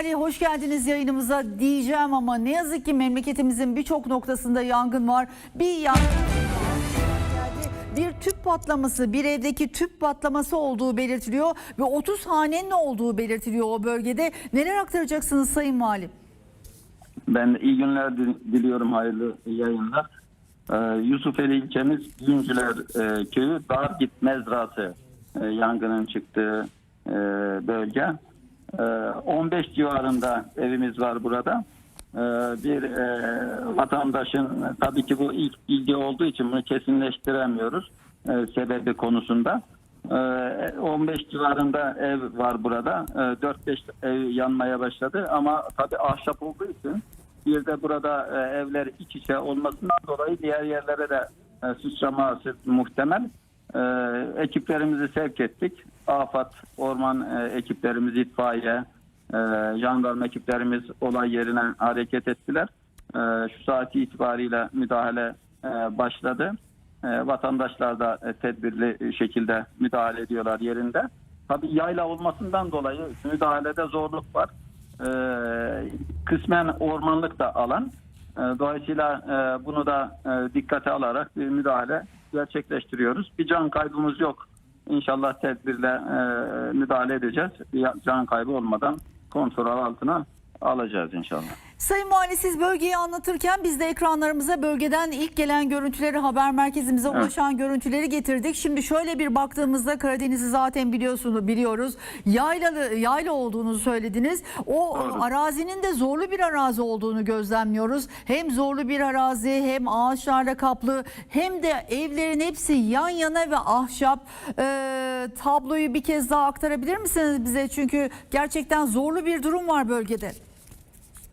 Vali hoş geldiniz yayınımıza diyeceğim ama ne yazık ki memleketimizin birçok noktasında yangın var. Bir yangın bir tüp patlaması, bir evdeki tüp patlaması olduğu belirtiliyor ve 30 hanenin olduğu belirtiliyor o bölgede. Neler aktaracaksınız Sayın Valim? Ben iyi günler dil- diliyorum, hayırlı yayınlar. Ee, Yusufeli ilçemiz Yüncüler e, köyü Dargit Mezrası e, yangının çıktığı e, bölge. E, 15 civarında evimiz var burada. E, bir e, vatandaşın tabii ki bu ilk bilgi olduğu için bunu kesinleştiremiyoruz e, sebebi konusunda. E, 15 civarında ev var burada. E, 4-5 ev yanmaya başladı ama tabii ahşap olduğu için bir de burada e, evler iç içe olmasından dolayı diğer yerlere de sıçraması muhtemel. Ekiplerimizi sevk ettik. AFAD, orman e, ekiplerimiz, itfaiye, e, jandarma ekiplerimiz olay yerine hareket ettiler. E, şu saati itibariyle müdahale e, başladı. E, vatandaşlar da e, tedbirli şekilde müdahale ediyorlar yerinde. Tabii yayla olmasından dolayı müdahalede zorluk var. Ee, kısmen ormanlık da alan. Ee, dolayısıyla e, bunu da e, dikkate alarak bir müdahale gerçekleştiriyoruz. Bir can kaybımız yok. İnşallah tedbirle e, müdahale edeceğiz. Can kaybı olmadan kontrol altına alacağız inşallah. Sayın Vali siz bölgeyi anlatırken biz de ekranlarımıza bölgeden ilk gelen görüntüleri haber merkezimize ulaşan görüntüleri getirdik. Şimdi şöyle bir baktığımızda Karadeniz'i zaten biliyorsunuz biliyoruz. Yaylalı yayla olduğunu söylediniz. O Doğru. arazinin de zorlu bir arazi olduğunu gözlemliyoruz. Hem zorlu bir arazi hem ağaçlarla kaplı hem de evlerin hepsi yan yana ve ahşap. Ee, tabloyu bir kez daha aktarabilir misiniz bize? Çünkü gerçekten zorlu bir durum var bölgede.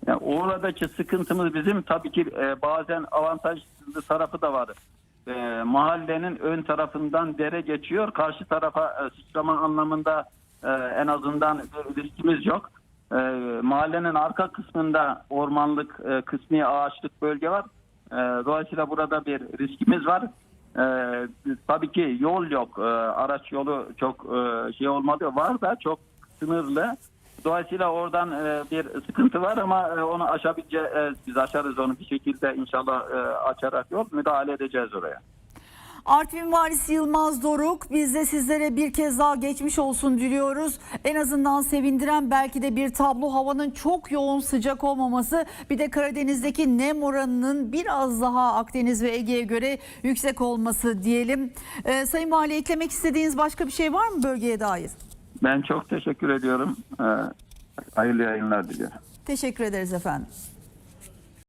Yani oradaki sıkıntımız bizim tabii ki e, bazen avantajlı tarafı da var. E, mahallenin ön tarafından dere geçiyor. Karşı tarafa e, sıçrama anlamında e, en azından bir riskimiz yok. E, mahallenin arka kısmında ormanlık, e, kısmi ağaçlık bölge var. E, dolayısıyla burada bir riskimiz var. E, tabii ki yol yok. E, araç yolu çok e, şey olmadı. Var da çok sınırlı. Dolayısıyla oradan e, bir sıkıntı var ama e, onu aşabileceğiz. Biz aşarız onu bir şekilde inşallah e, açarak yol müdahale edeceğiz oraya. Artvin Valisi Yılmaz Doruk biz de sizlere bir kez daha geçmiş olsun diliyoruz. En azından sevindiren belki de bir tablo havanın çok yoğun sıcak olmaması bir de Karadeniz'deki nem oranının biraz daha Akdeniz ve Ege'ye göre yüksek olması diyelim. Ee, Sayın Vali eklemek istediğiniz başka bir şey var mı bölgeye dair? Ben çok teşekkür ediyorum. E, hayırlı yayınlar diliyorum. Teşekkür ederiz efendim.